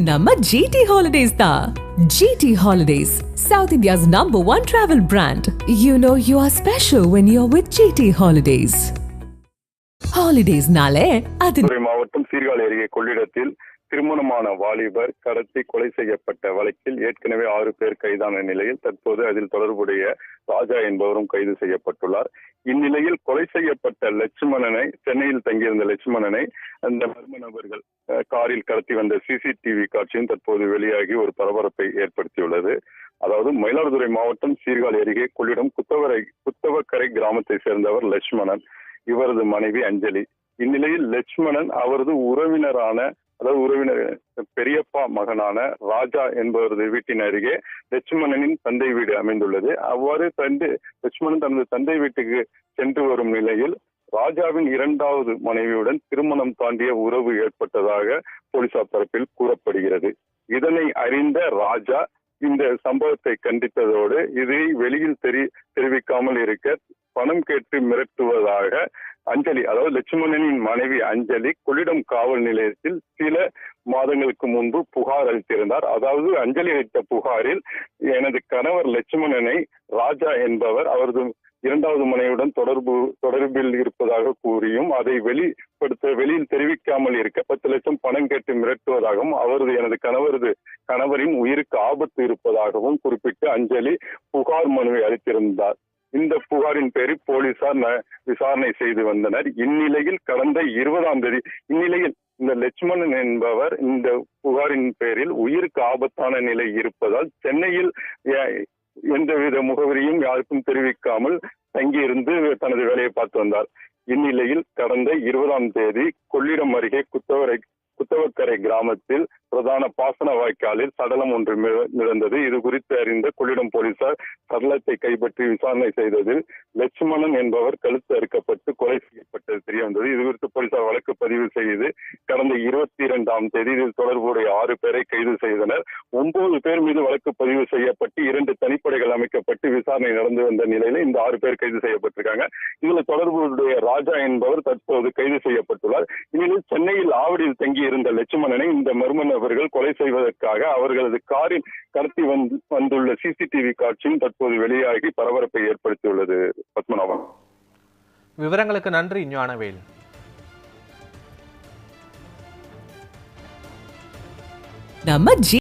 நம்ம GT holidays தான். GT holidays south India's number one travel brand you know you are special when you are with GT holidays ஹாலிடேஸ்னாலே அது மாவட்டம் சீர்காழி அருகே கொள்ளிடத்தில் திருமணமான வாலிபர் கடத்தி கொலை செய்யப்பட்ட வழக்கில் ஏற்கனவே ஆறு பேர் கைதான நிலையில் தற்போது அதில் தொடர்புடைய ராஜா என்பவரும் கைது செய்யப்பட்டுள்ளார். இந்நிலையில் கொலை செய்யப்பட்ட லட்சுமணனை சென்னையில் தங்கியிருந்த லட்சுமணனை அந்த மர்ம நபர்கள் காரில் கடத்தி வந்த சிசிடிவி காட்சியும் தற்போது வெளியாகி ஒரு பரபரப்பை ஏற்படுத்தியுள்ளது. அதாவது மயிலாடுதுறை மாவட்டம் சீர்காழி அருகே கொள்ளிடம் குத்தவரை குத்தவக்கரை கிராமத்தை சேர்ந்தவர் லட்சுமணன் இவரது மனைவி அஞ்சலி. இந்நிலையில் லட்சுமணன் அவரது உறவினரான அதாவது உறவினர் பெரியப்பா மகனான ராஜா என்பவரது வீட்டின் அருகே லட்சுமணனின் தந்தை வீடு அமைந்துள்ளது. அவ்வாறு தந்து லட்சுமணன் தனது தந்தை வீட்டுக்கு சென்று வரும் நிலையில் ராஜாவின் இரண்டாவது மனைவியுடன் திருமணம் தாண்டிய உறவு ஏற்பட்டதாக போலீசார் தரப்பில் கூறப்படுகிறது. இதனை அறிந்த ராஜா இந்த சம்பவத்தை கண்டித்ததோடு இதை வெளியில் தெரி தெரிவிக்காமல் இருக்க பணம் கேட்டு மிரட்டுவதாக அஞ்சலி அதாவது லட்சுமணனின் மனைவி அஞ்சலி கொள்ளிடம் காவல் நிலையத்தில் சில மாதங்களுக்கு முன்பு புகார் அளித்திருந்தார். அதாவது அஞ்சலி அளித்த புகாரில் எனது கணவர் லட்சுமணனை ராஜா என்பவர் அவரது இரண்டாவது மனைவியுடன் தொடர்பு தொடர்பில் இருப்பதாக கூறியும் அதை வெளிப்படுத்த வெளியில் தெரிவிக்காமல் இருக்க பத்து லட்சம் பணம் கேட்டு மிரட்டுவதாகவும் அவரது எனது கணவரது கணவரின் உயிருக்கு ஆபத்து இருப்பதாகவும் குறிப்பிட்டு அஞ்சலி புகார் மனுவை அளித்திருந்தார். இந்த புகாரின் பேரில் போலீசார் விசாரணை செய்து வந்தனர். இந்நிலையில் கடந்த இருபதாம் தேதி இந்நிலையில் இந்த லட்சுமணன் என்பவர் இந்த புகாரின் பேரில் உயிருக்கு ஆபத்தான நிலை இருப்பதால் சென்னையில் எந்தவித முகவரியும் யாருக்கும் தெரிவிக்காமல் தங்கியிருந்து தனது வேலையை பார்த்து வந்தார். இந்நிலையில் கடந்த இருபதாம் தேதி கொள்ளிடம் அருகே குத்தவரை குத்தவக்கரை கிராமத்தில் பிரதான பாசன வாய்க்காலில் சடலம் ஒன்று மிதந்தது. இது குறித்து அறிந்த கொள்ளிடம் போலீசார் சடலத்தை கைப்பற்றி விசாரணை செய்ததில் லட்சுமணன் என்பவர் கழுத்து அறுக்கப்பட்டு கொலை செய்யப்பட்டது தெரிய வந்தது இது குறித்து போலீசார் வழக்கு பதிவு செய்து கடந்த இருபத்தி இரண்டாம் தேதி இதில் தொடர்புடைய ஆறு பேரை கைது செய்தனர். ஒன்பது பேர் மீது வழக்கு பதிவு செய்யப்பட்டு இரண்டு தனிப்படைகள் அமைக்கப்பட்டு விசாரணை நடந்து வந்த நிலையில இந்த ஆறு பேர் கைது செய்யப்பட்டிருக்காங்க. இதுல தொடர்புடைய ராஜா என்பவர் தற்போது கைது செய்யப்பட்டுள்ளார். இந்நிலையில் சென்னையில் ஆவடியில் தங்கிய இருந்த லட்சுமணனை இந்த மர்ம நபர்கள் கொலை செய்வதற்காக அவர்களது காரில் கடத்தி வந்து வந்துள்ள சிசிடிவி காட்சியும் தற்போது வெளியாகி பரபரப்பை ஏற்படுத்தியுள்ளது. பத்மநாபன். விவரங்களுக்கு நன்றி ஞானவேல். நம்ம ஜி